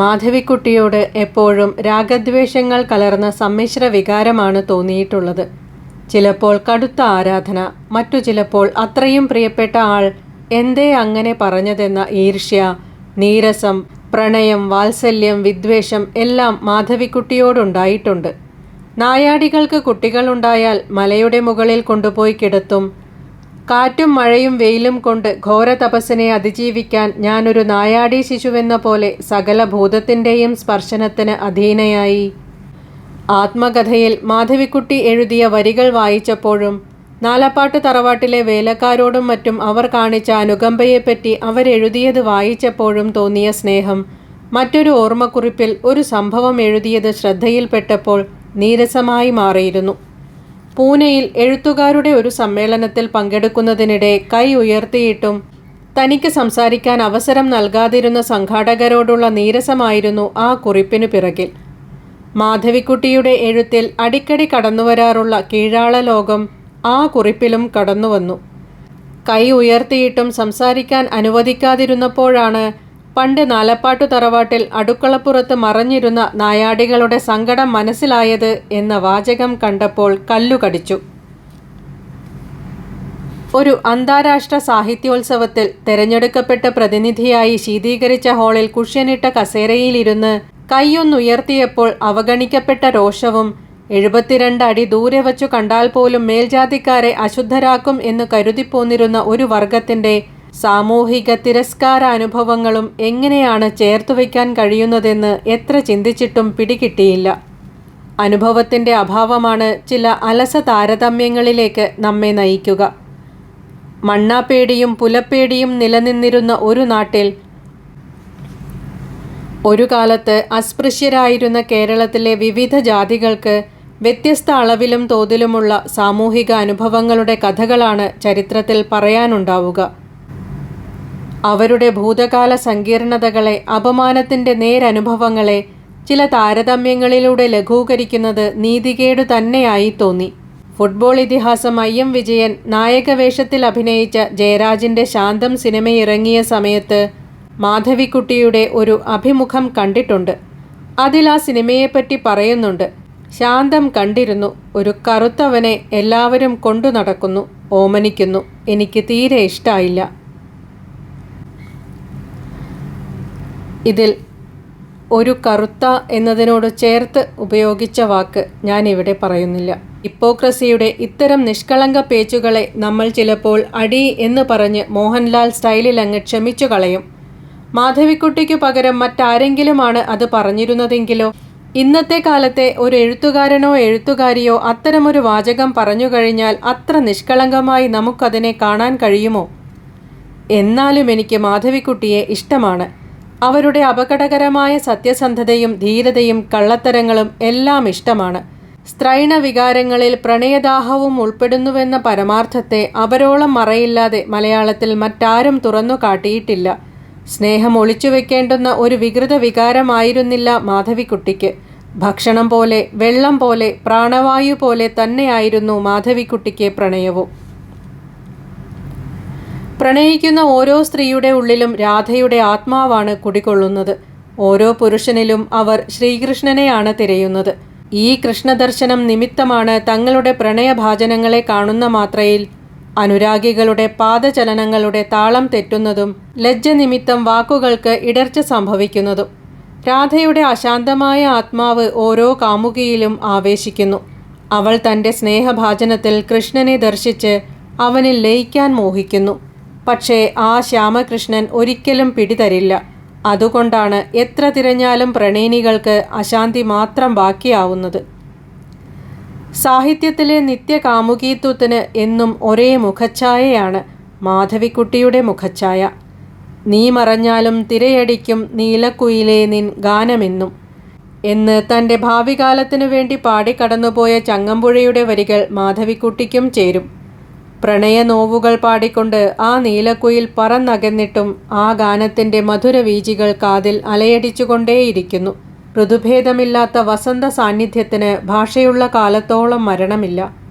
മാധവിക്കുട്ടിയോട് എപ്പോഴും രാഗദ്വേഷങ്ങൾ കലർന്ന സമ്മിശ്ര വികാരമാണ് തോന്നിയിട്ടുള്ളത്. ചിലപ്പോൾ കടുത്ത ആരാധന മറ്റു ചിലപ്പോൾ അത്രയും പ്രിയപ്പെട്ട ആൾ എന്തേ അങ്ങനെ പറഞ്ഞതെന്ന ഈർഷ്യ നീരസം പ്രണയം വാത്സല്യം വിദ്വേഷം എല്ലാം മാധവിക്കുട്ടിയോടുണ്ടായിട്ടുണ്ട്. നായാടികൾക്ക് കുട്ടികളുണ്ടായാൽ മലയുടെ മുകളിൽ കൊണ്ടുപോയി കിടത്തും കാറ്റും മഴയും വെയിലും കൊണ്ട് ഘോര തപസ്സിനെ അതിജീവിക്കാൻ ഞാനൊരു നായാടി ശിശുവെന്ന പോലെ സകല ഭൂതത്തിന്റെയും സ്പർശനത്തിന് അധീനയായി. ആത്മകഥയിൽ മാധവിക്കുട്ടി എഴുതിയ വരികൾ വായിച്ചപ്പോഴും നാലപ്പാട്ട് തറവാട്ടിലെ വേലക്കാരോടും മറ്റും അവർ കാണിച്ച അനുകമ്പയെപ്പറ്റി അവരെഴുതിയത് വായിച്ചപ്പോഴും തോന്നിയ സ്നേഹം. മറ്റൊരു ഓർമ്മക്കുറിപ്പിൽ ഒരു സംഭവം എഴുതിയത് ശ്രദ്ധയിൽപ്പെട്ടപ്പോൾ നീരസമായി മാറിയിരുന്നു. പൂനെയിൽ എഴുത്തുകാരുടെ ഒരു സമ്മേളനത്തിൽ പങ്കെടുക്കുന്നതിനിടെ കൈ ഉയർത്തിയിട്ടും തനിക്ക് സംസാരിക്കാൻ അവസരം നൽകാതിരുന്ന സംഘാടകരോടുള്ള നീരസമായിരുന്നു ആ കുറിപ്പിനു പിറകിൽ. മാധവിക്കുട്ടിയുടെ എഴുത്തിൽ അടിക്കടി കടന്നുവരാറുള്ള കീഴാള ലോകം ആ കുറിപ്പിലും കടന്നുവന്നു. കൈ ഉയർത്തിയിട്ടും സംസാരിക്കാൻ അനുവദിക്കാതിരുന്നപ്പോഴാണ് പണ്ട് നാലപ്പാട്ടു തറവാട്ടിൽ അടുക്കളപ്പുറത്ത് മറഞ്ഞിരുന്ന നായാടികളുടെ സങ്കടം മനസ്സിലായത് എന്ന വാചകം കണ്ടപ്പോൾ കല്ലുകടിച്ചു. ഒരു അന്താരാഷ്ട്ര സാഹിത്യോത്സവത്തിൽ തെരഞ്ഞെടുക്കപ്പെട്ട പ്രതിനിധിയായി ശീതീകരിച്ച ഹാളിൽ കുഷ്യനിട്ട കസേരയിലിരുന്ന് കൈയൊന്നുയർത്തിയപ്പോൾ അവഗണിക്കപ്പെട്ട രോഷവും എഴുപത്തിരണ്ട് അടി ദൂരെ വച്ചു കണ്ടാൽ പോലും മേൽജാതിക്കാരെ അശുദ്ധരാക്കും എന്ന് കരുതിപ്പോന്നിരുന്ന ഒരു വർഗത്തിന്റെ സാമൂഹിക തിരസ്കാരാനുഭവങ്ങളും എങ്ങനെയാണ് ചേർത്തുവയ്ക്കാൻ കഴിയുന്നതെന്ന് എത്ര ചിന്തിച്ചിട്ടും പിടികിട്ടിയില്ല. അനുഭവത്തിന്റെ അഭാവമാണ് ചില അലസ താരതമ്യങ്ങളിലേക്ക് നമ്മെ നയിക്കുക. മണ്ണാപ്പേടിയും പുലപ്പേടിയും നിലനിന്നിരുന്ന ഒരു നാട്ടിൽ ഒരു കാലത്ത് അസ്പൃശ്യരായിരുന്ന കേരളത്തിലെ വിവിധ ജാതികൾക്ക് വ്യത്യസ്ത അളവിലും തോതിലുമുള്ള സാമൂഹിക അനുഭവങ്ങളുടെ കഥകളാണ് ചരിത്രത്തിൽ പറയാനുണ്ടാവുക. അവരുടെ ഭൂതകാല സങ്കീർണതകളെ അപമാനത്തിന്റെ നേരനുഭവങ്ങളെ ചില താരതമ്യങ്ങളിലൂടെ ലഘൂകരിക്കുന്നത് നീതികേടു തന്നെയായി തോന്നി. ഫുട്ബോൾ ഇതിഹാസം ഐ എം വിജയൻ നായകവേഷത്തിൽ അഭിനയിച്ച ജയരാജിന്റെ ശാന്തം സിനിമയിറങ്ങിയ സമയത്ത് മാധവിക്കുട്ടിയുടെ ഒരു അഭിമുഖം കണ്ടിട്ടുണ്ട്. അതിൽ ആ സിനിമയെപ്പറ്റി പറയുന്നുണ്ട്. ശാന്തം കണ്ടിരുന്നു. ഒരു കറുത്തവനെ എല്ലാവരും കൊണ്ടു നടക്കുന്നു ഓമനിക്കുന്നു. എനിക്ക് തീരെ ഇഷ്ടമായില്ല ഇതിൽ ഒരു കറുത്ത എന്നതിനോട് ചേർത്ത് ഉപയോഗിച്ച വാക്ക് ഞാൻ ഇവിടെ പറയുന്നില്ല. ഹിപ്പോക്രസിയുടെ ഇത്തരം നിഷ്കളങ്ക പേച്ചുകളെ നമ്മൾ ചിലപ്പോൾ അടി എന്ന് പറഞ്ഞ് മോഹൻലാൽ സ്റ്റൈലിൽ അങ്ങ് ക്ഷമിച്ചു കളയും. മാധവിക്കുട്ടിക്കു പകരം മറ്റാരെങ്കിലുമാണ് അത് പറഞ്ഞിരുന്നതെങ്കിലോ? ഇന്നത്തെ കാലത്തെ ഒരു എഴുത്തുകാരനോ എഴുത്തുകാരിയോ അത്തരമൊരു വാചകം പറഞ്ഞു കഴിഞ്ഞാൽ അത്ര നിഷ്കളങ്കമായി നമുക്കതിനെ കാണാൻ കഴിയുമോ? എന്നാലും എനിക്ക് മാധവിക്കുട്ടിയെ ഇഷ്ടമാണ്. അവരുടെ അപകടകരമായ സത്യസന്ധതയും ധീരതയും കള്ളത്തരങ്ങളും എല്ലാം ഇഷ്ടമാണ്. സ്ത്രൈണ വികാരങ്ങളിൽ പ്രണയദാഹവും ഉൾപ്പെടുന്നുവെന്ന പരമാർത്ഥത്തെ അവരോളം മറയില്ലാതെ മലയാളത്തിൽ മറ്റാരും തുറന്നു കാട്ടിയിട്ടില്ല. സ്നേഹം ഒളിച്ചു വെക്കേണ്ടുന്ന ഒരു വികൃത വികാരമായിരുന്നില്ല മാധവിക്കുട്ടിക്ക്. ഭക്ഷണം പോലെ വെള്ളം പോലെ പ്രാണവായു പോലെ തന്നെയായിരുന്നു മാധവിക്കുട്ടിക്ക് പ്രണയവും. പ്രണയിക്കുന്ന ഓരോ സ്ത്രീയുടെ ഉള്ളിലും രാധയുടെ ആത്മാവാണ് കുടികൊള്ളുന്നത്. ഓരോ പുരുഷനിലും അവർ ശ്രീകൃഷ്ണനെയാണ് തിരയുന്നത്. ഈ കൃഷ്ണദർശനം നിമിത്തമാണ് തങ്ങളുടെ പ്രണയഭാചനങ്ങളെ കാണുന്ന മാത്രയിൽ അനുരാഗികളുടെ പാദചലനങ്ങളുടെ താളം തെറ്റുന്നതും ലജ്ജ നിമിത്തം വാക്കുകൾക്ക് ഇടർച്ച സംഭവിക്കുന്നതും. രാധയുടെ അശാന്തമായ ആത്മാവ് ഓരോ കാമുകിയിലും ആവേശിക്കുന്നു. അവൾ തന്റെ സ്നേഹഭാചനത്തിൽ കൃഷ്ണനെ ദർശിച്ച് അവനിൽ ലയിക്കാൻ മോഹിക്കുന്നു. പക്ഷേ ആ ശ്യാമകൃഷ്ണൻ ഒരിക്കലും പിടിതരില്ല. അതുകൊണ്ടാണ് എത്ര തിരഞ്ഞാലും പ്രണയിനികൾക്ക് അശാന്തി മാത്രം ബാക്കിയാവുന്നത്. സാഹിത്യത്തിലെ നിത്യകാമുകീത്വത്തിന് എന്നും ഒരേ മുഖച്ഛായയാണ് മാധവിക്കുട്ടിയുടെ മുഖച്ഛായ. നീ മറഞ്ഞാലും തിരയടിക്കും നീലക്കുയിലേ നിൻ ഗാനമെന്നും. എന്ന് തന്റെ ഭാവികാലത്തിനു വേണ്ടി പാടിക്കടന്നുപോയ ചങ്ങമ്പുഴയുടെ വരികൾ മാധവിക്കുട്ടിക്കും ചേരും. പ്രണയ നോവുകൾ പാടിക്കൊണ്ട് ആ നീലക്കുയിൽ പറന്നകന്നിട്ടും ആ ഗാനത്തിന്റെ മധുരവീചികൾ കാതിൽ അലയടിച്ചുകൊണ്ടേയിരിക്കുന്നു. ഋതുഭേദമില്ലാത്ത വസന്ത സാന്നിധ്യത്തിന് ഭാഷയുള്ള കാലത്തോളം മരണമില്ല.